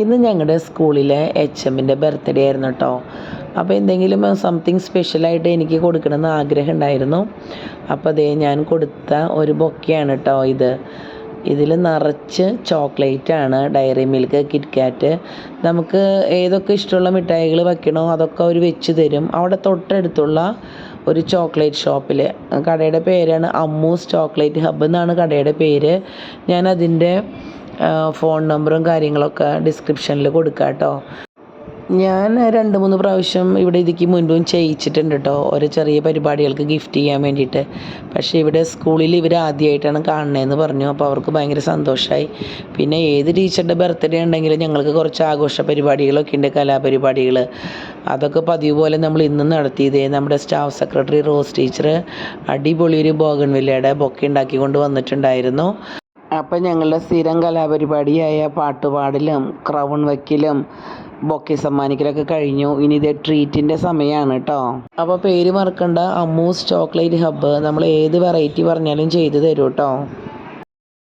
ഇന്ന് ഞങ്ങളുടെ സ്കൂളിലെ എച്ച് എമ്മിന്റെ ബർത്ത്ഡേ ആയിരുന്നു കേട്ടോ അപ്പോൾ എന്തെങ്കിലും സംതിങ് സ്പെഷ്യലായിട്ട് എനിക്ക് കൊടുക്കണമെന്ന് ആഗ്രഹം ഉണ്ടായിരുന്നു. അപ്പോൾ അതേ ഞാൻ കൊടുത്ത ഒരു ബൊക്കെയാണ് കേട്ടോ ഇത്. ഇതിൽ നിറച്ച് ചോക്ലേറ്റ് ആണ് ഡയറി മിൽക്ക് കിറ്റ്കാറ്റ് നമുക്ക് ഏതൊക്കെ ഇഷ്ടമുള്ള മിഠായികൾ വെക്കണോ അതൊക്കെ അവർ വെച്ച് തരും. അവിടെ തൊട്ടടുത്തുള്ള ഒരു ചോക്ലേറ്റ് ഷോപ്പിൽ കടയുടെ പേരാണ് അമ്മൂസ് ചോക്ലേറ്റ് ഹബ്ബ് എന്നാണ് കടയുടെ പേര്. ഞാൻ അതിന്റെ ഫോൺ നമ്പറും കാര്യങ്ങളൊക്കെ ഡിസ്ക്രിപ്ഷനിൽ കൊടുക്കാം കേട്ടോ ഞാൻ രണ്ട് മൂന്ന് പ്രാവശ്യം ഇവിടെ ഇതിക്ക് മുൻപും ചെയ്യിച്ചിട്ടുണ്ട് കേട്ടോ ഓരോ ചെറിയ പരിപാടികൾക്ക് ഗിഫ്റ്റ് ചെയ്യാൻ വേണ്ടിയിട്ട്. പക്ഷേ ഇവിടെ സ്കൂളിൽ ഇവർ ആദ്യമായിട്ടാണ് കാണണതെന്ന് പറഞ്ഞു. അപ്പോൾ അവർക്ക് ഭയങ്കര സന്തോഷമായി പിന്നെ ഏത് ടീച്ചറുടെ ബർത്ത്ഡേ ഉണ്ടെങ്കിലും ഞങ്ങൾക്ക് കുറച്ച് ആഘോഷ പരിപാടികളൊക്കെ ഉണ്ട് കലാപരിപാടികൾ അതൊക്കെ പതിവ് പോലെ നമ്മൾ ഇന്നും നടത്തിയതേ. നമ്മുടെ സ്റ്റാഫ് സെക്രട്ടറി റോസ് ടീച്ചർ അടിപൊളി ഒരു ബോഗൺവില്ലയുടെ ബൊക്കെ ഉണ്ടാക്കിക്കൊണ്ട് വന്നിട്ടുണ്ടായിരുന്നു. അപ്പം ഞങ്ങളുടെ സ്ഥിരം കലാപരിപാടിയായ പാട്ടുപാടലും ക്രൗൺ വയ്ക്കലും ബൊക്കെ സമ്മാനിക്കലൊക്കെ കഴിഞ്ഞു. ഇനി ഇത് ട്രീറ്റിന്റെ സമയമാണ് കേട്ടോ അപ്പോൾ പേര് മറക്കണ്ട അമ്മൂസ് ചോക്ലേറ്റ് ഹബ്ബ് നമ്മൾ ഏത് വെറൈറ്റി പറഞ്ഞാലും ചെയ്തു തരും കേട്ടോ